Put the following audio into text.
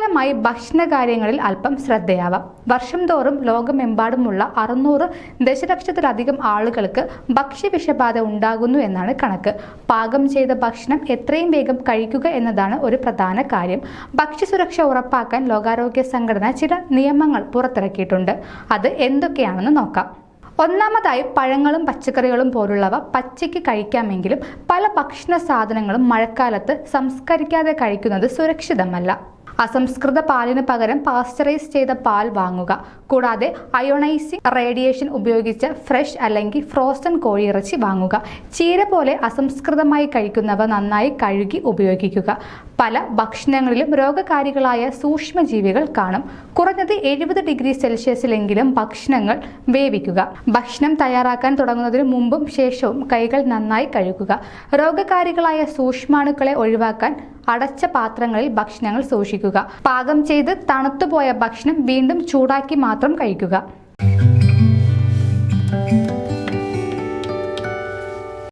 തൽക്കാലമായി ഭക്ഷണകാര്യങ്ങളിൽ അല്പം ശ്രദ്ധയാവാം. വർഷം തോറും ലോകമെമ്പാടുമുള്ള അറുന്നൂറ് ദശലക്ഷത്തിലധികം ആളുകൾക്ക് ഭക്ഷ്യവിഷബാധ ഉണ്ടാകുന്നു എന്നാണ് കണക്ക്. പാകം ചെയ്ത ഭക്ഷണം എത്രയും വേഗം കഴിക്കുക എന്നതാണ് ഒരു പ്രധാന കാര്യം. ഭക്ഷ്യസുരക്ഷ ഉറപ്പാക്കാൻ ലോകാരോഗ്യ സംഘടന ചില നിയമങ്ങൾ പുറത്തിറക്കിയിട്ടുണ്ട്. അത് എന്തൊക്കെയാണെന്ന് നോക്കാം. ഒന്നാമതായി പഴങ്ങളും പച്ചക്കറികളും പോലുള്ളവ പച്ചയ്ക്ക് കഴിക്കാമെങ്കിലും പല ഭക്ഷണ സാധനങ്ങളും മഴക്കാലത്ത് സംസ്കരിക്കാതെ കഴിക്കുന്നത് സുരക്ഷിതമല്ല. അസംസ്കൃത പാലിന് പകരം പാസ്ചറൈസ് ചെയ്ത പാൽ വാങ്ങുക. കൂടാതെ അയോണൈസിംഗ് റേഡിയേഷൻ ഉപയോഗിച്ച ഫ്രഷ് അല്ലെങ്കിൽ ഫ്രോസൺ കോഴിയിറച്ചി വാങ്ങുക. ചീര പോലെ അസംസ്കൃതമായി കഴിക്കുന്നവ നന്നായി കഴുകി ഉപയോഗിക്കുക. പല ഭക്ഷണങ്ങളിലും രോഗകാരികളായ സൂക്ഷ്മജീവികൾ കാണും. കുറഞ്ഞത് എഴുപത് ഡിഗ്രി സെൽഷ്യസിലെങ്കിലും ഭക്ഷണങ്ങൾ വേവിക്കുക. ഭക്ഷണം തയ്യാറാക്കാൻ തുടങ്ങുന്നതിന് മുമ്പും ശേഷവും കൈകൾ നന്നായി കഴുകുക. രോഗകാരികളായ സൂക്ഷ്മാണുക്കളെ ഒഴിവാക്കാൻ അടച്ച പാത്രങ്ങളിൽ ഭക്ഷണങ്ങൾ സൂക്ഷിക്കുക. പാകം ചെയ്ത് തണുത്തുപോയ ഭക്ഷണം വീണ്ടും ചൂടാക്കി മാത്രം കഴിക്കുക.